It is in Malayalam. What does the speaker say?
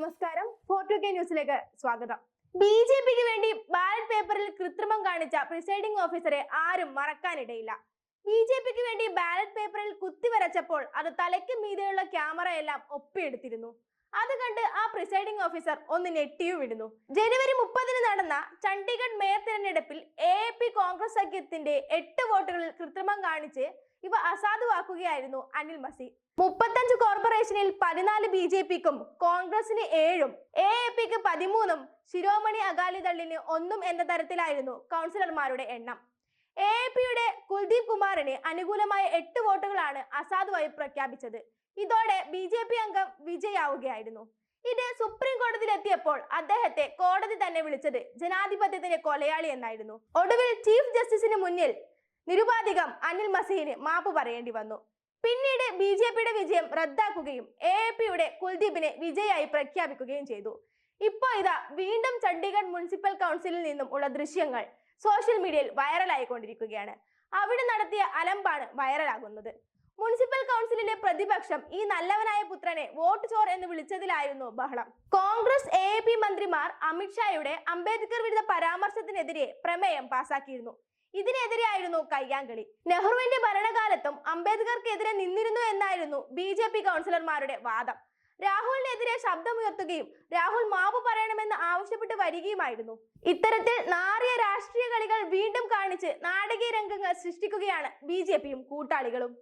നമസ്കാരം. ഫോർട്ടു കെ ന്യൂസിലേക്ക് സ്വാഗതം. ബി ജെ പിക്ക് വേണ്ടി ബാലറ്റ് പേപ്പറിൽ കൃത്രിമം കാണിച്ച പ്രിസൈഡിംഗ് ഓഫീസറെ ആരും മറക്കാനിടയില്ല. ബി ജെ പിക്ക് വേണ്ടി ബാലറ്റ് പേപ്പറിൽ കുത്തിവരച്ചപ്പോൾ അത് തലയ്ക്ക് മീതെയുള്ള ക്യാമറയെല്ലാം ഒപ്പിയെടുത്തിരുന്നു. അത് കണ്ട് ആ പ്രിസൈഡിംഗ് ഓഫീസർ ഒന്ന് ഞെട്ടിയും വിടുന്നു ജനുവരി മുപ്പതിന് നടന്ന ചണ്ഡീഗഡ് മേയർ തിരഞ്ഞെടുപ്പിൽ എ പി കോൺഗ്രസ് സഖ്യത്തിന്റെ എട്ട് വോട്ടുകളിൽ കൃത്രിമം കാണിച്ച് ഇവ അസാധുവാക്കുകയായിരുന്നു അനിൽ മസി. മുപ്പത്തഞ്ച് കോർപ്പറേഷനിൽ പതിനാല് ബി ജെ പിക്കും കോൺഗ്രസിന് ഏഴും എ എ പിക്ക് പതിമൂന്നും ശിരോമണി അകാലിദളിന് ഒന്നും എന്ന തരത്തിലായിരുന്നു കൗൺസിലർമാരുടെ എണ്ണം. എ എ പിയുടെ കുൽദീപ് കുമാറിന് അനുകൂലമായ എട്ട് വോട്ടുകളാണ് അസാധുവായി പ്രഖ്യാപിച്ചത്. ഇതോടെ ബി ജെ പി അംഗം വിജയാവുകയായിരുന്നു. ഇത് സുപ്രീം കോടതിയിൽ എത്തിയപ്പോൾ അദ്ദേഹത്തെ കോടതി തന്നെ വിളിച്ചത് ജനാധിപത്യത്തിന്റെ കൊലയാളി എന്നായിരുന്നു. ഒടുവിൽ ചീഫ് ജസ്റ്റിസിന് മുന്നിൽ നിരുപാധികം അനിൽ മസീഹിന് മാപ്പ് പറയേണ്ടി വന്നു. പിന്നീട് ബി ജെ പിയുടെ വിജയം റദ്ദാക്കുകയും എ എ പിയുടെ കുൽദീപിനെ വിജയായി പ്രഖ്യാപിക്കുകയും ചെയ്തു. ഇപ്പോ ഇതാ വീണ്ടും ചണ്ഡീഗഡ് മുനിസിപ്പൽ കൗൺസിലിൽ നിന്നും ഉള്ള ദൃശ്യങ്ങൾ സോഷ്യൽ മീഡിയയിൽ വൈറലായിക്കൊണ്ടിരിക്കുകയാണ് അവിടെ നടത്തിയ അലമ്പാണ് വൈറലാകുന്നത് മുനിസിപ്പൽ കൗൺസിലിലെ പ്രതിപക്ഷം ഈ നല്ലവനായ പുത്രനെ വോട്ട് ചോർ എന്ന് വിളിച്ചതിലായിരുന്നു ബഹളം. കോൺഗ്രസ് എ പി മന്ത്രിമാർ അമിത്ഷായുടെ അംബേദ്കർ വിരുദ്ധ പരാമർശത്തിനെതിരെ പ്രമേയം പാസാക്കിയിരുന്നു. ഇതിനെതിരെയായിരുന്നു കയ്യാങ്കളി. നെഹ്റുവിന്റെ ഭരണകാലത്തും അംബേദ്കർക്കെതിരെ നിന്നിരുന്നു എന്നായിരുന്നു ബി ജെ പി കൗൺസിലർമാരുടെ വാദം. രാഹുലിനെതിരെ ശബ്ദമുയർത്തുകയും രാഹുൽ മാപ്പ് പറയണമെന്ന് ആവശ്യപ്പെട്ട് വരികയുമായിരുന്നു. ഇത്തരത്തിൽ നാറിയ രാഷ്ട്രീയ കളികൾ വീണ്ടും കാണിച്ച് നാടകീയ രംഗങ്ങൾ സൃഷ്ടിക്കുകയാണ് ബി കൂട്ടാളികളും.